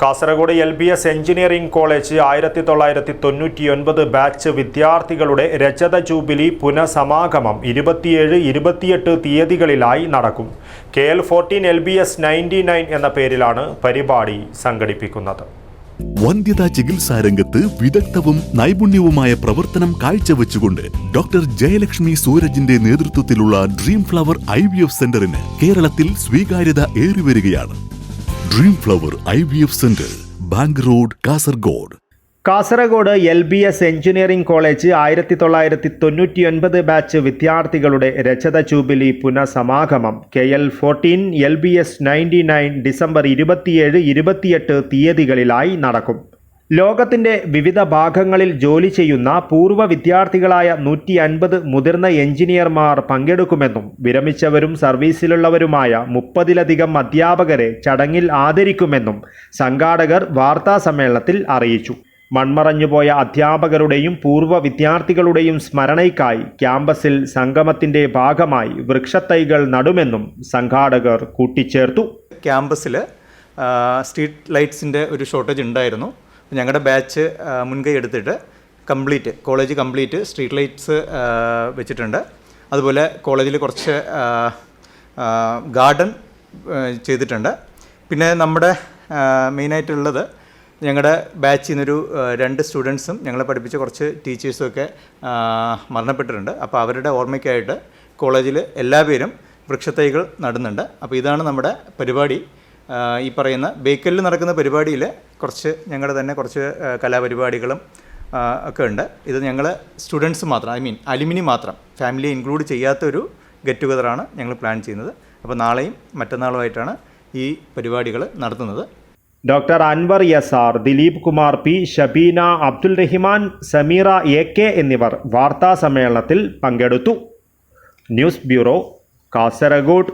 Kasaragod L B S engineering college ആയിരത്തി തൊള്ളായിരത്തി തൊണ്ണൂറ്റിയൊൻപത് ബാച്ച് വിദ്യാർത്ഥികളുടെ രജത ജൂബിലി പുനഃസമാഗമം ഇരുപത്തിയേഴ് ഇരുപത്തിയെട്ട് തീയതികളിലായി നടക്കും. K L fourteen L B S ninety nine എന്ന പേരിലാണ് പരിപാടി സംഘടിപ്പിക്കുന്നത്. വന്ധ്യതാ ചികിത്സാ രംഗത്ത് വിദഗ്ധവും നൈപുണ്യവുമായ പ്രവർത്തനം കാഴ്ചവെച്ചുകൊണ്ട് ഡോക്ടർ ജയലക്ഷ്മി സൂരജിന്റെ നേതൃത്വത്തിലുള്ള dream flower I V F സെന്ററിന് കേരളത്തിൽ സ്വീകാര്യത ഏറിവരികയാണ്. Dream flower I V F centre bank road Kasaragod Kasaragod L B S engineering college ആയിരത്തി തൊള്ളായിരത്തി തൊണ്ണൂറ്റിയൊൻപത് ബാച്ച് വിദ്യാർത്ഥികളുടെ രചത jubilee പുനഃസമാഗമം. K L fourteen L B S ninety nine December ഇരുപത്തിയേഴ് ഇരുപത്തിയെട്ട് തീയതികളിലായി നടക്കും. ലോകത്തിന്റെ വിവിധ ഭാഗങ്ങളിൽ ജോലി ചെയ്യുന്ന പൂർവ വിദ്യാർത്ഥികളായ നൂറ്റി അൻപത് മുതിർന്ന എഞ്ചിനീയർമാർ പങ്കെടുക്കുമെന്നും വിരമിച്ചവരും സർവീസിലുള്ളവരുമായ മുപ്പതിലധികം അധ്യാപകരെ ചടങ്ങിൽ ആദരിക്കുമെന്നും സംഘാടകർ വാർത്താസമ്മേളനത്തിൽ അറിയിച്ചു. മൺമറഞ്ഞുപോയ അധ്യാപകരുടെയും പൂർവ വിദ്യാർത്ഥികളുടെയും സ്മരണയ്ക്കായി ക്യാമ്പസിൽ സംഗമത്തിന്റെ ഭാഗമായി വൃക്ഷത്തൈകൾ നടുമെന്നും സംഘാടകർ കൂട്ടിച്ചേർത്തു. ക്യാമ്പസിൽ സ്ട്രീറ്റ് ലൈറ്റ്സിന്റെ ഒരു ഷോർട്ടേജ് ഉണ്ടായിരുന്നു. ഞങ്ങളുടെ ബാച്ച് മുൻകൈ എടുത്തിട്ട് complete college complete street lights വെച്ചിട്ടുണ്ട്. അതുപോലെ കോളേജിൽ കുറച്ച് ഗാർഡൻ ചെയ്തിട്ടുണ്ട്. പിന്നെ നമ്മുടെ മെയിനായിട്ടുള്ളത് ഞങ്ങളുടെ ബാച്ചിൽ നിന്നൊരു രണ്ട് സ്റ്റുഡൻസും ഞങ്ങളെ പഠിപ്പിച്ച കുറച്ച് ടീച്ചേഴ്സും ഒക്കെ മരണപ്പെട്ടിട്ടുണ്ട്. അപ്പോൾ അവരുടെ ഓർമ്മയ്ക്കായിട്ട് കോളേജിൽ എല്ലാവരും വൃക്ഷത്തൈകൾ നടുന്നുണ്ട്. അപ്പോൾ ഇതാണ് നമ്മുടെ പരിപാടി. ഈ പറയുന്ന ബേക്കലിൽ നടക്കുന്ന പരിപാടിയിൽ കുറച്ച് ഞങ്ങളുടെ തന്നെ കുറച്ച് കലാപരിപാടികളും ഒക്കെ ഉണ്ട്. ഇത് ഞങ്ങൾ സ്റ്റുഡൻസ് മാത്രം ഐ മീൻ അലുമിനി മാത്രം ഫാമിലിയെ ഇൻക്ലൂഡ് ചെയ്യാത്തൊരു ഗെറ്റ് ടുഗദറാണ് ഞങ്ങൾ പ്ലാൻ ചെയ്യുന്നത്. അപ്പോൾ നാളെയും മറ്റന്നാളുമായിട്ടാണ് ഈ പരിപാടികൾ നടത്തുന്നത്. Doctor Anwar S R Dileep Kumar P Shabeena Abdul Rahiman Sameera A K എന്നിവർ വാർത്താ സമ്മേളനത്തിൽ പങ്കെടുത്തു. News bureau Kasaragod.